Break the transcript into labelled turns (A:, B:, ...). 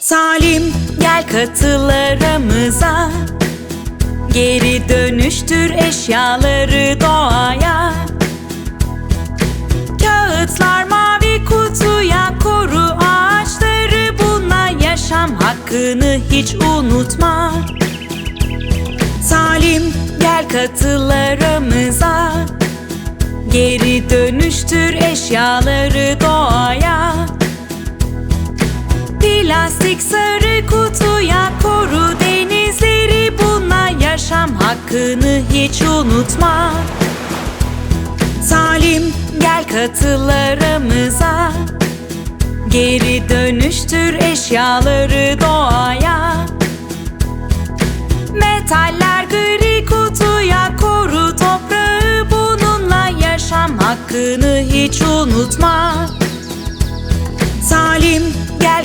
A: Salim gel katıl aramıza Geri dönüştür eşyaları doğaya. Kağıtlar mavi kutuya koru ağaçları. Bununla yaşam hakkını hiç unutma. Salim gel katıl aramıza Geri dönüştür eşyaları doğaya Plastik sarı kutuya koru denizleri Bununla yaşam hakkını hiç unutma. Salim gel katıl aramıza Geri dönüştür eşyaları doğaya. Metaller gri kutuya koru toprağı Bununla yaşam hakkını hiç unutma. Salim